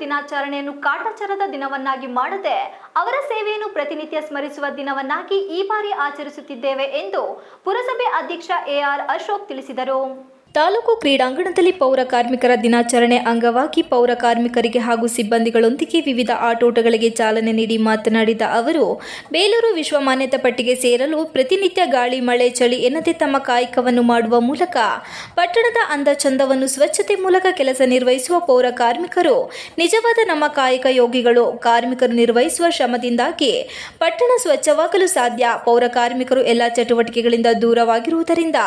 ದಿನಾಚರಣೆಯನ್ನು ಕಾಟಾಚಾರದ ದಿನವನ್ನಾಗಿ ಮಾಡದೆ ಅವರ ಸೇವೆಯನ್ನು ಪ್ರತಿನಿತ್ಯ ಸ್ಮರಿಸುವ ದಿನವನ್ನಾಗಿ ಈ ಬಾರಿ ಆಚರಿಸುತ್ತಿದ್ದೇವೆ ಎಂದು ಪುರಸಭೆ ಅಧ್ಯಕ್ಷ ಎಆರ್ ಅಶೋಕ್ ತಿಳಿಸಿದರು. ತಾಲೂಕು ಕ್ರೀಡಾಂಗಣದಲ್ಲಿ ಪೌರ ಕಾರ್ಮಿಕರ ದಿನಾಚರಣೆ ಅಂಗವಾಗಿ ಪೌರ ಕಾರ್ಮಿಕರಿಗೆ ಹಾಗೂ ಸಿಬ್ಬಂದಿಗಳೊಂದಿಗೆ ವಿವಿಧ ಆಟೋಟಗಳಿಗೆ ಚಾಲನೆ ನೀಡಿ ಮಾತನಾಡಿದ ಅವರು, ಬೇಲೂರು ವಿಶ್ವಮಾನ್ಯತೆ ಪಟ್ಟಿಗೆ ಸೇರಲು ಪ್ರತಿನಿತ್ಯ ಗಾಳಿ, ಮಳೆ, ಚಳಿ ಎನ್ನದೆ ತಮ್ಮ ಕಾಯಕವನ್ನು ಮಾಡುವ ಮೂಲಕ ಪಟ್ಟಣದ ಅಂದ ಚಂದವನ್ನು ಸ್ವಚ್ಛತೆ ಮೂಲಕ ಕೆಲಸ ನಿರ್ವಹಿಸುವ ಪೌರ ಕಾರ್ಮಿಕರು, ನಿಜವಾದ ನಮ್ಮ ಕಾಯಕ ಯೋಗಿಗಳು, ಕಾರ್ಮಿಕರು ನಿರ್ವಹಿಸುವ ಶ್ರಮದಿಂದಾಗಿ ಪಟ್ಟಣ ಸ್ವಚ್ಛವಾಗಲು ಸಾಧ್ಯ. ಪೌರ ಕಾರ್ಮಿಕರು ಎಲ್ಲ ಚಟುವಟಿಕೆಗಳಿಂದ ದೂರವಾಗಿರುವುದರಿಂದ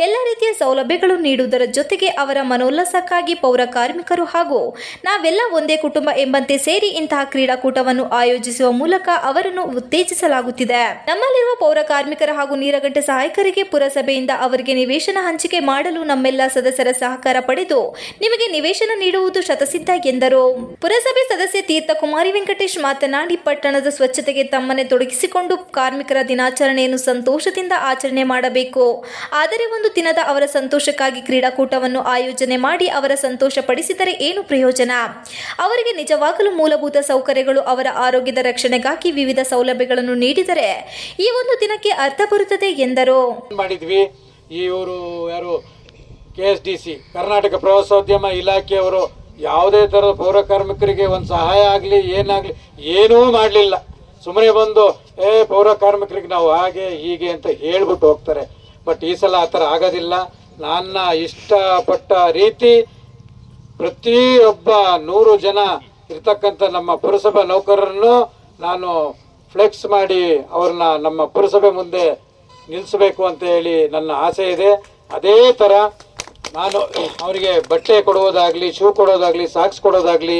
ಎಲ್ಲ ರೀತಿಯ ಸೌಲಭ್ಯಗಳು ನೀಡುವುದರ ಜೊತೆಗೆ ಅವರ ಮನೋಲ್ಲಾಸಕ್ಕಾಗಿ ಪೌರ ಕಾರ್ಮಿಕರು ಹಾಗೂ ನಾವೆಲ್ಲ ಒಂದೇ ಕುಟುಂಬ ಎಂಬಂತೆ ಸೇರಿ ಇಂತಹ ಕ್ರೀಡಾಕೂಟವನ್ನು ಆಯೋಜಿಸುವ ಮೂಲಕ ಅವರನ್ನು ಉತ್ತೇಜಿಸಲಾಗುತ್ತಿದೆ. ನಮ್ಮಲ್ಲಿರುವ ಪೌರ ಕಾರ್ಮಿಕರ ಹಾಗೂ ನೀರಗಂಟೆ ಸಹಾಯಕರಿಗೆ ಪುರಸಭೆಯಿಂದ ಅವರಿಗೆ ನಿವೇಶನ ಹಂಚಿಕೆ ಮಾಡಲು ನಮ್ಮೆಲ್ಲ ಸದಸ್ಯರ ಸಹಕಾರ ಪಡೆದು ನಿಮಗೆ ನಿವೇಶನ ನೀಡುವುದು ಶತಸಿದ್ಧ ಎಂದರು. ಪುರಸಭೆ ಸದಸ್ಯ ತೀರ್ಥಕುಮಾರಿ ವೆಂಕಟೇಶ್ ಮಾತನಾಡಿ, ಪಟ್ಟಣದ ಸ್ವಚ್ಛತೆಗೆ ತಮ್ಮನ್ನೇ ತೊಡಗಿಸಿಕೊಂಡು ಕಾರ್ಮಿಕರ ದಿನಾಚರಣೆಯನ್ನು ಸಂತೋಷದಿಂದ ಆಚರಣೆ ಮಾಡಬೇಕು. ಆದರೆ ಒಂದು ದಿನದ ಅವರ ಸಂತೋಷಕ್ಕಾಗಿ ಕ್ರೀಡಾಕೂಟವನ್ನು ಆಯೋಜನೆ ಮಾಡಿ ಅವರ ಸಂತೋಷ ಪಡಿಸಿದರೆ ಏನು ಪ್ರಯೋಜನ? ಅವರಿಗೆ ನಿಜವಾಗಲೂ ಮೂಲಭೂತ ಸೌಕರ್ಯಗಳು ಅವರ ಆರೋಗ್ಯದ ರಕ್ಷಣೆಗಾಗಿ ವಿವಿಧ ಸೌಲಭ್ಯಗಳನ್ನು ನೀಡಿದರೆ ಈ ಒಂದು ದಿನಕ್ಕೆ ಅರ್ಥ ಬರುತ್ತದೆ ಎಂದರು. ಮಾಡಿದ್ವಿ? ಇವರು ಯಾರು? K S D C, Karnataka ಪ್ರವಾಸೋದ್ಯಮ ಇಲಾಖೆಯವರು ಯಾವುದೇ ಥರದ ಪೌರ ಕಾರ್ಮಿಕರಿಗೆ ಒಂದು ಸಹಾಯ ಆಗಲಿ, ಏನಾಗಲಿ, ಏನೂ ಮಾಡಲಿಲ್ಲ. ಸುಮ್ಮನೆ ಬಂದು, ಏ, ಪೌರ ಕಾರ್ಮಿಕರಿಗೆ ನಾವು ಹಾಗೆ ಹೀಗೆ ಅಂತ ಹೇಳ್ಬಿಟ್ಟು ಹೋಗ್ತಾರೆ. ಬಟ್ ಈ ಸಲ ಆ ಥರ ಆಗೋದಿಲ್ಲ. ನನ್ನ ಇಷ್ಟಪಟ್ಟ ರೀತಿ ಪ್ರತಿಯೊಬ್ಬ ನೂರು ಜನ ಇರ್ತಕ್ಕಂಥ ನಮ್ಮ ಪುರಸಭಾ ನೌಕರರನ್ನು ನಾನು ಫ್ಲೆಕ್ಸ್ ಮಾಡಿ ಅವ್ರನ್ನ ನಮ್ಮ ಪುರಸಭೆ ಮುಂದೆ ನಿಲ್ಲಿಸಬೇಕು ಅಂತ ಹೇಳಿ ನನ್ನ ಆಸೆ ಇದೆ. ಅದೇ ಥರ ನಾನು ಅವರಿಗೆ ಬಟ್ಟೆ ಕೊಡೋದಾಗಲಿ ಶೂ ಕೊಡೋದಾಗಲಿ ಸಾಕ್ಸ್ ಕೊಡೋದಾಗಲಿ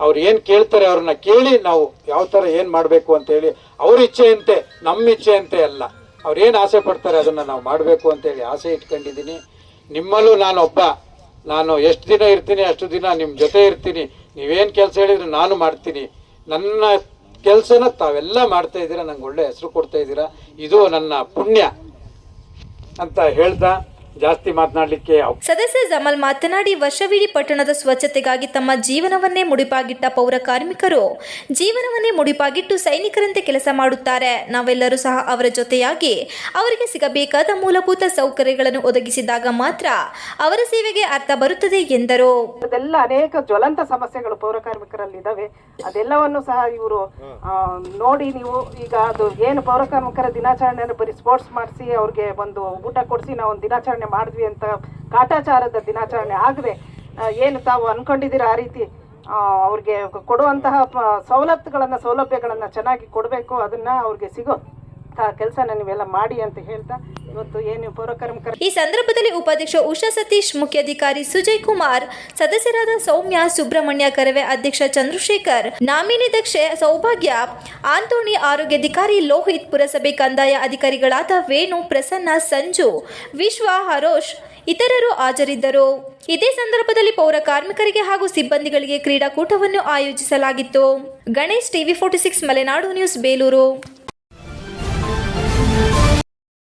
ಅವ್ರು ಏನು ಕೇಳ್ತಾರೆ ಅವ್ರನ್ನ ಕೇಳಿ ನಾವು ಯಾವ ಥರ ಏನು ಮಾಡಬೇಕು ಅಂತೇಳಿ ಅವ್ರ ಇಚ್ಛೆಯಂತೆ, ನಮ್ಮ ಇಚ್ಛೆಯಂತೆ ಅಲ್ಲ. ಅವ್ರು ಏನು ಆಸೆ ಪಡ್ತಾರೆ ಅದನ್ನು ನಾವು ಮಾಡಬೇಕು ಅಂತೇಳಿ ಆಸೆ ಇಟ್ಕೊಂಡಿದ್ದೀನಿ. ನಿಮ್ಮಲ್ಲೂ ನಾನು ಒಬ್ಬ. ನಾನು ಎಷ್ಟು ದಿನ ಇರ್ತೀನಿ, ಅಷ್ಟು ದಿನ ನಿಮ್ಮ ಜೊತೆ ಇರ್ತೀನಿ. ನೀವೇನು ಕೆಲಸ ಹೇಳಿದ್ರು ನಾನು ಮಾಡ್ತೀನಿ. ನನ್ನ ಕೆಲಸನ ತಾವೆಲ್ಲ ಮಾಡ್ತಾ ಇದ್ದೀರಾ, ನಂಗೆ ಒಳ್ಳೆ ಹೆಸರು ಕೊಡ್ತಾ ಇದ್ದೀರಾ. ಇದು ನನ್ನ ಪುಣ್ಯ ಅಂತ ಹೇಳ್ತಾ ಜಾಸ್ತಿ ಮಾತನಾಡಲಿಕ್ಕೆ ಸದಸ್ಯ ಜಮಲ್ ಮಾತನಾಡಿ ವರ್ಷವಿಡೀ ಪಟ್ಟಣದ ಸ್ವಚ್ಛತೆಗಾಗಿ ತಮ್ಮ ಜೀವನವನ್ನೇ ಮುಡಿಪಾಗಿಟ್ಟ ಪೌರ ಕಾರ್ಮಿಕರು ಜೀವನವನ್ನೇ ಮುಡಿಪಾಗಿಟ್ಟು ಸೈನಿಕರಂತೆ ಕೆಲಸ ಮಾಡುತ್ತಾರೆ. ನಾವೆಲ್ಲರೂ ಸಹ ಅವರ ಜೊತೆಯಾಗಿ ಅವರಿಗೆ ಸಿಗಬೇಕಾದ ಮೂಲಭೂತ ಸೌಕರ್ಯಗಳನ್ನು ಒದಗಿಸಿದಾಗ ಮಾತ್ರ ಅವರ ಸೇವೆಗೆ ಅರ್ಥ ಬರುತ್ತದೆ ಎಂದರು. ಅದೆಲ್ಲ ಅನೇಕ ಜ್ವಲಂತ ಸಮಸ್ಯೆಗಳು ಪೌರ ಕಾರ್ಮಿಕರಲ್ಲಿ ಇದಾವೆ ಅದೆಲ್ಲವನ್ನು ಸಹ ಇವರು ನೋಡಿ ನೀವು ಈಗ ಅದು ಏನು ಪೌರ ಕಾರ್ಮಿಕರ ದಿನಾಚರಣೆಯನ್ನು ಬರೀ ಸ್ಪೋರ್ಟ್ಸ್ ಮಾಡಿಸಿ ಅವ್ರಿಗೆ ಒಂದು ಊಟ ಕೊಡಿಸಿ ನಾವು ಒಂದು ದಿನಾಚರಣೆ ಮಾಡಿದ್ವಿ ಅಂತ ಕಾಟಾಚಾರದ ದಿನಾಚರಣೆ ಆಗದೆ ಏನು ತಾವು ಅನ್ಕೊಂಡಿದ್ದೀರಾ ಆ ರೀತಿ ಅವ್ರಿಗೆ ಕೊಡುವಂತಹ ಸೌಲಭ್ಯಗಳನ್ನು ಸೌಲಭ್ಯಗಳನ್ನ ಚೆನ್ನಾಗಿ ಕೊಡಬೇಕು, ಅದನ್ನ ಅವ್ರಿಗೆ ಸಿಗೋ ಕೆಲಸನ ನೀವೆಲ್ಲ ಮಾಡಿ ಅಂತ ಹೇಳ್ತಾ ಈ ಸಂದರ್ಭದಲ್ಲಿ ಉಪಾಧ್ಯಕ್ಷ ಉಷಾ ಸತೀಶ್ ಮುಖ್ಯಾಧಿಕಾರಿ ಸುಜಯ್ ಕುಮಾರ್, ಸದಸ್ಯರಾದ ಸೌಮ್ಯ ಸುಬ್ರಹ್ಮಣ್ಯ ಕರವೆ ಅಧ್ಯಕ್ಷ ಚಂದ್ರಶೇಖರ್, ನಾಮಿನಿ ದಕ್ಷೆ ಸೌಭಾಗ್ಯ, ಆಂತೋಣಿ ಆರೋಗ್ಯಾಧಿಕಾರಿ ಲೋಹಿತ್, ಪುರಸಭೆ ಕಂದಾಯ ಅಧಿಕಾರಿಗಳಾದ ವೇಣು, ಪ್ರಸನ್ನ, ಸಂಜು, ವಿಶ್ವ, ಹರೋಶ್ ಇತರರು ಹಾಜರಿದ್ದರು. ಇದೇ ಸಂದರ್ಭದಲ್ಲಿ ಪೌರ ಕಾರ್ಮಿಕರಿಗೆ ಹಾಗೂ ಸಿಬ್ಬಂದಿಗಳಿಗೆ ಕ್ರೀಡಾಕೂಟವನ್ನು ಆಯೋಜಿಸಲಾಗಿತ್ತು. Ganesh TV forty six, Malenadu news, Belur.